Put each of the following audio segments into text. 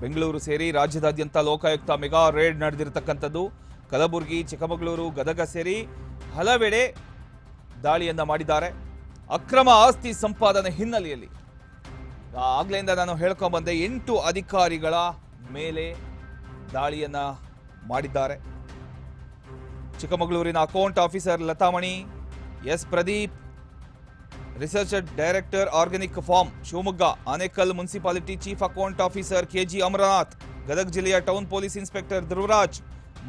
ಬೆಂಗಳೂರು ಸೇರಿ ರಾಜ್ಯದಾದ್ಯಂತ Lokayukta mega raid ನಡೆದಿರತಕ್ಕಂಥದ್ದು. ಕಲಬುರಗಿ, ಚಿಕ್ಕಮಗಳೂರು, ಗದಗ ಸೇರಿ ಹಲವೆಡೆ ದಾಳಿಯನ್ನ ಮಾಡಿದ್ದಾರೆ. ಅಕ್ರಮ ಆಸ್ತಿ ಸಂಪಾದನೆ ಹಿನ್ನೆಲೆಯಲ್ಲಿ. ಆಗ್ಲಿಂದ ನಾನು ಹೇಳ್ಕೊಂಡ್ಬಂದೆ ಎಂಟು ಅಧಿಕಾರಿಗಳ ಮೇಲೆ ದಾಳಿಯನ್ನ ಮಾಡಿದ್ದಾರೆ. ಚಿಕ್ಕಮಗಳೂರಿನ account officer Latamani, S Pradeep research director organic farm Shivamogga Anekal municipality chief account officer KG Amarnath Gadag ಜಿಲ್ಲೆಯ town police inspector Dhruvaraj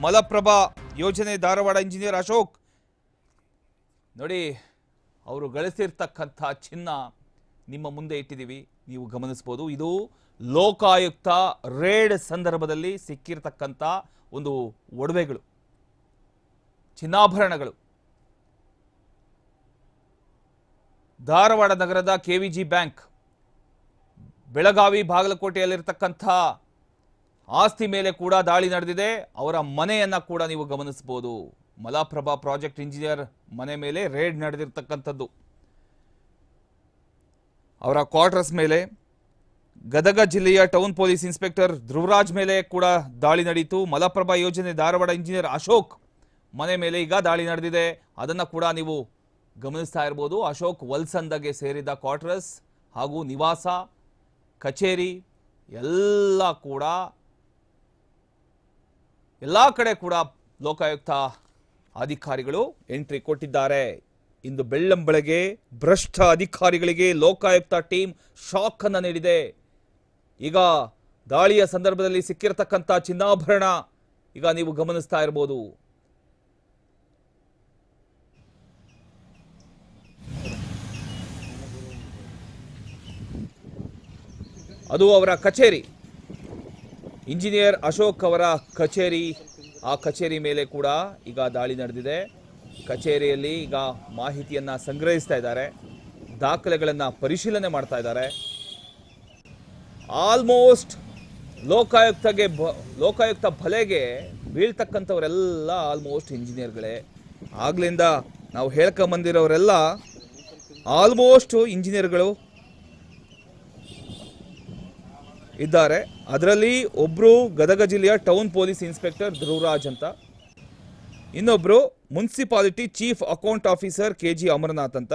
Malaprabha ಯೋಜನೆ ಧಾರವಾಡ ಇಂಜಿನಿಯರ್ ಅಶೋಕ್ ನೋಡಿ, ಅವರು ಗಳಿಸಿರ್ತಕ್ಕಂಥ ಚಿನ್ನ ನಿಮ್ಮ ಮುಂದೆ ಇಟ್ಟಿದ್ದೀವಿ. ನೀವು ಗಮನಿಸ್ಬೋದು, ಇದು ಲೋಕಾಯುಕ್ತ ರೇಡ್ ಸಂದರ್ಭದಲ್ಲಿ ಸಿಕ್ಕಿರ್ತಕ್ಕಂಥ ಒಂದು ಒಡವೆಗಳು, ಚಿನ್ನಾಭರಣಗಳು. ಧಾರವಾಡ ನಗರದ K V G bank, Belagavi ಬಾಗಲಕೋಟೆಯಲ್ಲಿರ್ತಕ್ಕಂಥ ಆಸ್ತಿ ಮೇಲೆ ಕೂಡ ದಾಳಿ ನಡೆದಿದೆ. ಅವರ ಮನೆಯನ್ನ ಕೂಡ ನೀವು ಗಮನಿಸಬಹುದು. ಮಲಾಪ್ರಭಾ ಪ್ರಾಜೆಕ್ಟ್ ಇಂಜಿನಿಯರ್ ಮನೆ ಮೇಲೆ ರೇಡ್ ನಡೆದಿರ್ತಕ್ಕಂಥದ್ದು. ಅವರ ಕ್ವಾರ್ಟರ್ಸ್ ಮೇಲೆ ಗದಗ ಜಿಲ್ಲೆಯ ಟೌನ್ ಪೊಲೀಸ್ ಇನ್ಸ್ಪೆಕ್ಟರ್ ಧ್ರುವರಾಜ್ ಮೇಲೆ ಕೂಡ ದಾಳಿ ನಡೆಯಿತು ಮಲಪ್ರಭಾ ಯೋಜನೆ ಧಾರವಾಡ ಇಂಜಿನಿಯರ್ ಅಶೋಕ್ ಮನೆ ಮೇಲೆ ಈಗ ದಾಳಿ ನಡೆದಿದೆ. ಅದನ್ನು ಕೂಡ ನೀವು ಗಮನಿಸ್ತಾ ಇರ್ಬೋದು. ಅಶೋಕ್ ವಲ್ಸಂದಗೆ ಸೇರಿದ ಕ್ವಾರ್ಟರ್ಸ್ ಹಾಗೂ ನಿವಾಸ, ಕಚೇರಿ ಎಲ್ಲ ಕೂಡ, ಎಲ್ಲ ಕಡೆ ಕೂಡ ಲೋಕಾಯುಕ್ತ ಅಧಿಕಾರಿಗಳು ಎಂಟ್ರಿ ಕೊಟ್ಟಿದ್ದಾರೆ. ಇಂದು ಬೆಳ್ಳಂಬೆಳಗ್ಗೆ ಭ್ರಷ್ಟ ಅಧಿಕಾರಿಗಳಿಗೆ ಲೋಕಾಯುಕ್ತ ಟೀಮ್ ಶಾಕ್ ಅನ್ನ ನೀಡಿದೆ. ಈಗ ದಾಳಿಯ ಸಂದರ್ಭದಲ್ಲಿ ಸಿಕ್ಕಿರತಕ್ಕಂಥ ಚಿನ್ನಾಭರಣ ಈಗ ನೀವು ಗಮನಿಸ್ತಾ ಇರ್ಬೋದು. ಅದು ಅವರ ಕಚೇರಿ. ಇಂಜಿನಿಯರ್ ಅಶೋಕ್ ಅವರ ಕಚೇರಿ. ಆ ಕಚೇರಿ ಮೇಲೆ ಕೂಡ ಈಗ ದಾಳಿ ನಡೆದಿದೆ. ಕಚೇರಿಯಲ್ಲಿ ಈಗ ಮಾಹಿತಿಯನ್ನು ಸಂಗ್ರಹಿಸ್ತಾ ಇದ್ದಾರೆ. ದಾಖಲೆಗಳನ್ನು ಪರಿಶೀಲನೆ ಮಾಡ್ತಾ ಇದ್ದಾರೆ. ಆಲ್ಮೋಸ್ಟ್ ಲೋಕಾಯುಕ್ತಗೆ ಬ, ಲೋಕಾಯುಕ್ತ ಬಲೆಗೆ ಬೀಳ್ತಕ್ಕಂಥವರೆಲ್ಲ ಆಲ್ಮೋಸ್ಟ್ ಇಂಜಿನಿಯರ್ಗಳೇ. ಆಗ್ಲಿಂದ ನಾವು ಹೇಳ್ಕೊಂಬಂದಿರೋರೆಲ್ಲ ಆಲ್ಮೋಸ್ಟ್ ಇಂಜಿನಿಯರ್ಗಳು ಇದ್ದಾರೆ. ಅದರಲ್ಲಿ ಒಬ್ಬರು ಗದಗ ಜಿಲ್ಲೆಯ ಟೌನ್ ಪೊಲೀಸ್ ಇನ್ಸ್ಪೆಕ್ಟರ್ ಧ್ರುವರಾಜ್ ಅಂತ. ಇನ್ನೊಬ್ಬರು municipality chief account officer K G Amarnath ಅಂತ.